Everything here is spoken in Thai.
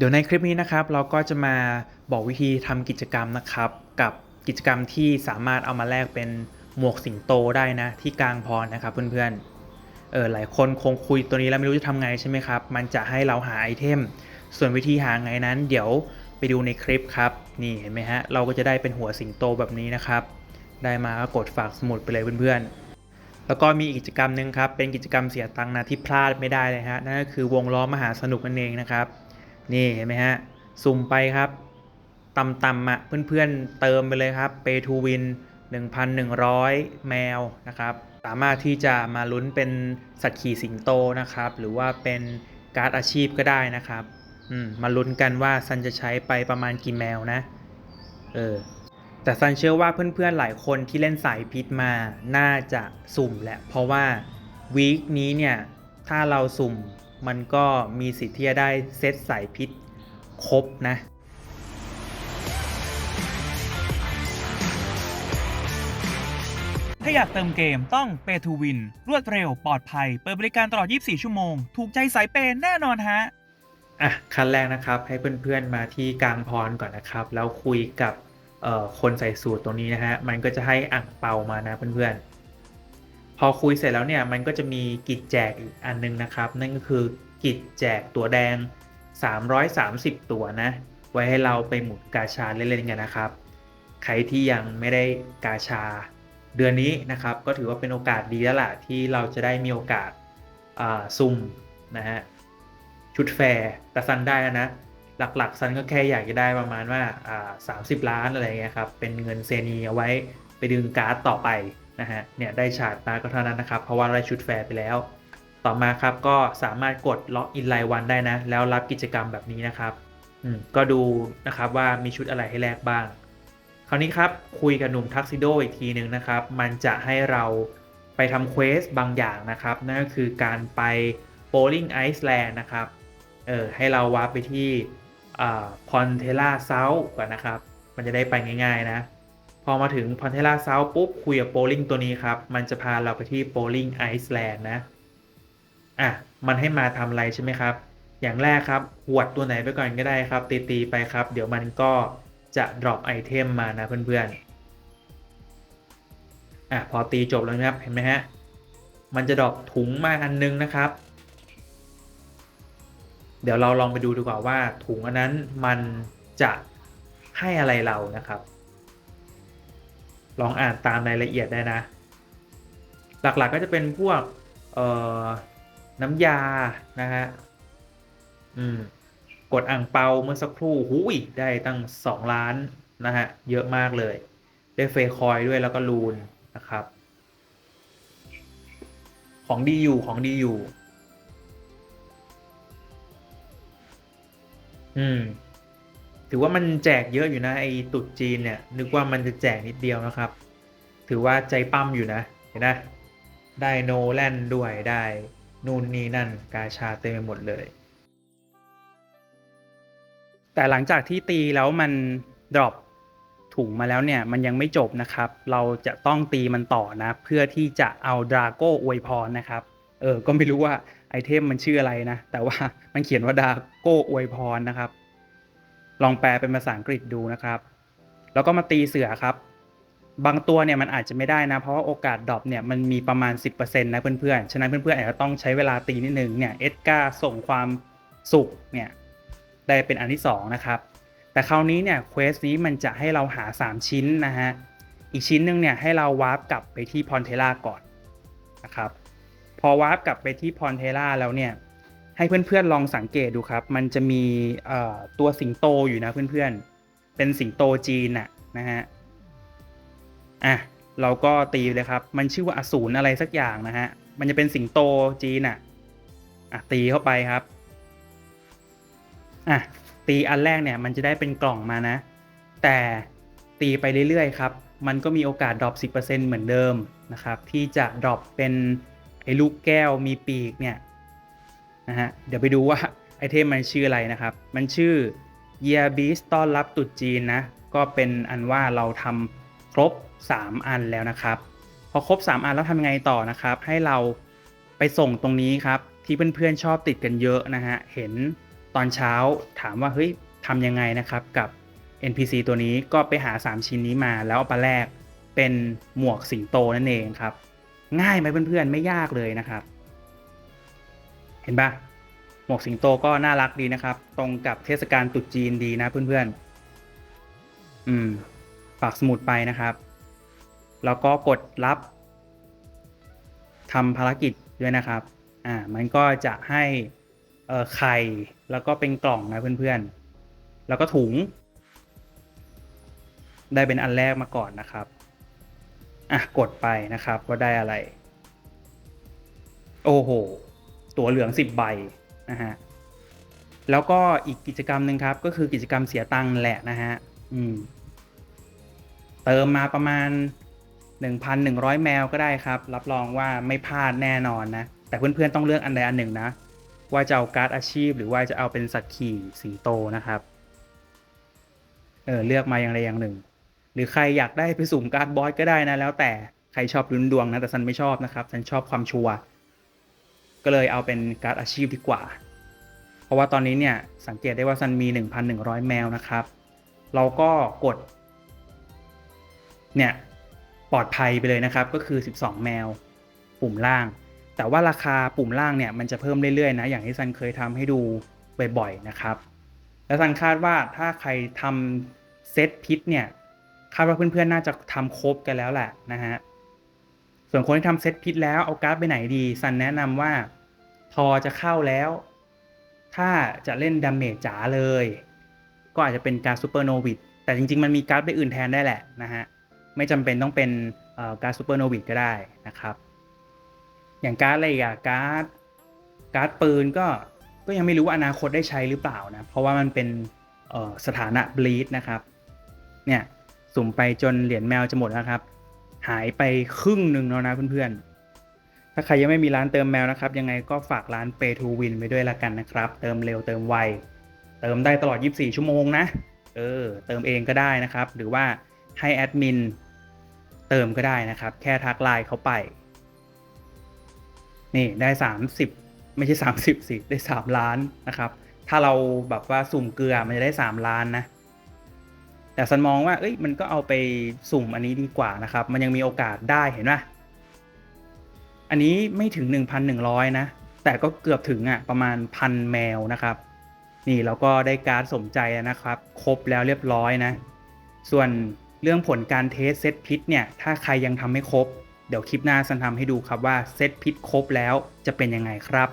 เดี๋ยวในคลิปนี้นะครับเราก็จะมาบอกวิธีทำกิจกรรมนะครับ กับกิจกรรมที่สามารถเอามาแลกเป็นหมวกสิงโตได้นะ ที่กลางพรนะครับเพื่อนๆเออหลายคนคงคุยตัวนี้แล้วไม่รู้จะทำไงใช่ไหมครับ มันจะให้เราหาไอเทม ส่วนวิธีหาไงนั้น เดี๋ยวไปดูในคลิปครับนี่เห็นไหมฮะเราก็จะได้เป็นหัวสิงโตแบบนี้นะครับ ได้มาก็กดฝากสมุดไปเลยเพื่อนๆ แล้วก็มีกกิจกรรมหนึ่งครับเป็นกิจกรรมเสียตังค์นะที่พลาดไม่ได้เลยฮะนั่นก็คือวงล้อมหาสนุกนั่นเองนะครับ นี่เห็นไหมฮะสุ่มไปครับต่ำๆอะเพื่อนๆเติมไปเลยครับ Pay to Win 1,100 แมวนะครับ สามารถที่จะมาลุ้นเป็นสัตว์ขี่สิงโตนะครับ หรือว่าเป็นการ์ดอาชีพก็ได้นะครับอืมมาลุ้นกันว่าซันจะใช้ไปประมาณกี่แมวนะเออแต่ซันเชื่อว่าเพื่อนๆหลายคนที่เล่นสายพิษมาน่าจะสุ่มแหละ เพราะว่าวีคนี้เนี่ย ถ้าเราสุ่ม มันก็มีสิทธิ์ที่จะได้เซตสายพิษครบนะถ้าอยากเติมเกมต้อง Pay to Win รวดเร็วปลอดภัย เปิดบริการตลอด 24 ชั่วโมง ถูกใจสายเปย์แน่นอนฮะ อะ ขั้นแรกนะครับ ให้เพื่อนๆมาที่กลางพรก่อนนะครับ แล้วคุยกับเอ่อคนใส่สูตรตรงนี้นะฮะ มันก็จะให้อ่างเปามานะเพื่อนๆ พอคุยเสร็จแล้วเนี่ยมันก็จะมีกิจแจกอีกอันนึงนะครับ นั่นก็คือกิจแจกตัวแดง 330 ตัวนะ ไว้ให้เราไปหมุนกาชาเล่นๆกันนะครับ ใครที่ยังไม่ได้กาชาเดือนนี้นะครับ ก็ถือว่าเป็นโอกาสดีแล้วล่ะที่เราจะได้มีโอกาสอ่าซุ่มนะฮะชุดแฟร์แต่ซันได้แล้วนะ หลักๆซันก็แค่อยากจะได้ประมาณว่าอ่าสามสิบล้านอะไรเงี้ยครับเป็นเงินเซนีเอาไว้ไปดึงการ์ดต่อไป นะฮะเนี่ยได้ชาร์จมาก็เท่านั้นนะครับ เพราะว่าได้ชุดแฟร์ไปแล้ว ต่อมาครับก็สามารถกดล็อกอินรายวันได้นะ แล้วรับกิจกรรมแบบนี้นะครับอืมก็ดูนะครับว่ามีชุดอะไรให้แลกบ้าง คราวนี้ครับคุยกับหนุ่มทักซิโดอีกทีหนึ่งนะครับ มันจะให้เราไปทำเควสบางอย่างนะครับ นั่นก็คือการไปโ o ลิงไอซ์แลนด์นะครับเออให้เราวาร์ปไปที่พอนเทล่าเซาก่อนนะครับ มันจะได้ไปง่าย ๆ นะ อมาถึงพอนเทล่าเซาปุ๊บ คุยกับโ o ลิงตัวนี้ครับ มันจะพาเราไปที่โ o ลิงไอซ์แลนด์นะ อะ มันให้มาทำอะไรใช่ไหมครับ อย่างแรกครับหวดตัวไหนไปก่อนก็ได้ครับ ตีๆไปครับ เดี๋ยวมันก็จะ drop ไอเทมมานะเพื่อนๆ อะ พอตีจบแล้วนะครับ เห็นไหมฮะ มันจะดรอปถุงมาอันนึงนะครับ เดี๋ยวเราลองไปดูดีกว่าว่าถุงอันนั้นมันจะให้อะไรเรานะครับ ลองอ่านตามรายละเอียดได้นะ หลักๆก็จะเป็นพวกน้ำยา นะฮะ อืม กดอ่างเปาเมื่อสักครู่หูยได้ตั้ง 2 ล้าน นะฮะ เยอะมากเลย ได้เฟคอยด้วยแล้วก็ลูน นะครับ ของดีอยู่ ของดีอยู่ อืม ถือว่ามันแจกเยอะอยู่นะไอ้ตุดจีนเนี่ยนึกว่ามันจะแจกนิดเดียวนะครับ ถือว่าใจปั้มอยู่นะเห็นนะได้โนแลนด้วยได้นู่นนี่นั่นกาชาเต็มไปหมดเลย แต่หลังจากที่ตีแล้วมันดรอปถุงมาแล้วเนี่ยมันยังไม่จบนะครับ เราจะต้องตีมันต่อนะ เพื่อที่จะเอาดราโก้อวยพรนะครับเออก็ไม่รู้ว่าไอเทมมันชื่ออะไรนะ แต่ว่ามันเขียนว่าดราโก้อวยพรนะครับ ลองแปลเป็นภาษาอังกฤษดูนะครับ แล้วก็มาตีเสือครับ บางตัวเนี่ยมันอาจจะไม่ได้นะ เพราะว่าโอกาสดรอปเนี่ยมันมีประมาณ 10%นะเพื่อนๆ ฉะนั้นเพื่อนๆอาจจะต้องใช้เวลาตีนิดนึงเนี่ยเอสกาส่งความสุขเนี่ยได้เป็นอันที่ 2 นะครับ แต่คราวนี้เนี่ยเควสนี้มันจะให้เราหา 3 ชิ้นนะฮะ อีกชิ้นหนึ่งเนี่ยให้เราวาร์ปกลับไปที่พอนเทล่าก่อนนะครับ พอวาร์ปกลับไปที่พอนเทล่าแล้วเนี่ย ให้เพื่อนๆลองสังเกตดูครับ มันจะมีตัวสิงโตอยู่นะเพื่อนๆ เป็นสิงโตจีนน่ะนะฮะ อะเราก็ตีเลยครับ มันชื่อว่าอสูรอะไรสักอย่างนะฮะ มันจะเป็นสิงโตจีนอะอะตีเข้าไปครับ อะตีอันแรกเนี่ยมันจะได้เป็นกล่องมานะ แต่ตีไปเรื่อยๆครับ มันก็มีโอกาสดรอป10%เหมือนเดิมนะครับ ที่จะดรอปเป็นไอ้ลูกแก้วมีปีกเนี่ย นะฮะเดี๋ยวไปดูว่าไอเทมมันชื่ออะไรนะครับ มันชื่อ Year Beast ต้อนรับตรุษจีนนะ ก็เป็นอันว่าเราทำครบ 3 อันแล้วนะครับ พอครบ 3 อันแล้วทำยังไงต่อนะครับ ให้เราไปส่งตรงนี้ครับ ที่เพื่อนๆชอบติดกันเยอะนะฮะ เห็นตอนเช้าถามว่าเฮ้ยทำยังไงนะครับกับ NPC ตัวนี้ก็ไปหา 3 ชิ้นนี้มาแล้วเอามาแลกเป็นหมวกสิงโตนั่นเองครับ ง่ายไหมเพื่อนๆไม่ยากเลยนะครับ เห็นปะหมวกสิงโตก็น่ารักดีนะครับ ตรงกับเทศกาลตรุษจีนดีนะเพื่อนๆ อืม ฝากสมุดไปนะครับ แล้วก็กดรับทำภารกิจด้วยนะครับ อ่า มันก็จะให้เอ่อไข่ แล้วก็เป็นกล่องนะเพื่อนๆ แล้วก็ถุง ได้เป็นอันแรกมาก่อนนะครับ อะ กดไปนะครับว่าได้อะไร โอ้โห ตัวเหลืองสิบใบนะฮะแล้วก็อีกกิจกรรมหนึ่งครับ ก็คือกิจกรรมเสียตังค์แหละนะฮะอืมเติมมาประมาณ 1,100 แมวก็ได้ครับ รับรองว่าไม่พลาดแน่นอนนะ แต่เพื่อนๆต้องเลือกอันใดอันหนึ่งนะ ว่าจะเอาการ์ดอาชีพ หรือว่าจะเอาเป็นสัตว์ขี่สิงโตนะครับเออเลือกมาอย่างใดอย่างหนึ่ง หรือใครอยากได้ไปสุ่มการ์ดบอสก็ได้นะแล้วแต่ใครชอบลุ้นดวงนะแต่ฉันไม่ชอบนะครับฉันชอบความชัวร์ ก็เลยเอาเป็นการ์ดอาชีพดีกว่า เพราะว่าตอนนี้เนี่ยสังเกตได้ว่าซันมี 1,100 แมวนะครับ เราก็กด เนี่ยปลอดภัยไปเลยนะครับ ก็คือ 12 แมว ปุ่มล่าง แต่ว่าราคาปุ่มล่างเนี่ยมันจะเพิ่มเรื่อยๆนะ อย่างที่ซันเคยทำให้ดูบ่อยๆนะครับ แล้วซันคาดว่าถ้าใครทำเซตพิษเนี่ยคาดว่าเพื่อนๆ น่าจะทำครบกันแล้วแหละนะฮะ ส่วนคนที่ทำเซตพิษแล้วเอาการ์ดไปไหนดี ซันแนะนำว่าทอจะเข้าแล้ว ถ้าจะเล่นดาเมจจ๋าเลย ก็อาจจะเป็นการ์ดซูเปอร์โนวิดแต่จริง ๆ มันมีการ์ดใบอื่นแทนได้แหละนะฮะ ไม่จำเป็นต้องเป็นการ์ดซูเปอร์โนวิดก็ได้นะครับ อย่างการ์ดอะไรอีกอะการ์ดการ์ดปืนก็ก็ยังไม่รู้ว่าอนาคตได้ใช้หรือเปล่านะ เพราะว่ามันเป็นสถานะบลีดนะครับ เนี่ย สุ่มไปจนเหรียญแมวจะหมดแล้วครับ หายไปครึ่งหนึ่งแล้วนะเพื่อนๆ ถ้าใครยังไม่มีร้านเติมแมวนะครับ ยังไงก็ฝากร้าน Pay to Win ไว้ด้วยละกันนะครับ เติมเร็วเติมไว เติมได้ตลอด 24 ชั่วโมงนะ เออ เติมเองก็ได้นะครับ หรือว่าให้แอดมินเติมก็ได้นะครับ แค่ทักไลน์เขาไป นี่ได้ 30 ไม่ใช่ 30สิได้ 3 ล้านนะครับ ถ้าเราแบบว่าสุ่มเกลือมันจะได้ 3 ล้านนะ แต่สันมองว่าเอ้ยมันก็เอาไปสุ่มอันนี้ดีกว่านะครับ มันยังมีโอกาสได้เห็นไหมอันนี้ไม่ถึง 1,100 นะ แต่ก็เกือบถึงอะประมาณพันแมวนะครับ นี่เราก็ได้การ์ดสมใจนะครับ ครบแล้วเรียบร้อยนะ ส่วนเรื่องผลการเทสเซตพิษเนี่ย ถ้าใครยังทำไม่ครบ เดี๋ยวคลิปหน้าสันทำให้ดูครับว่าเซตพิษครบแล้วจะเป็นยังไงครับ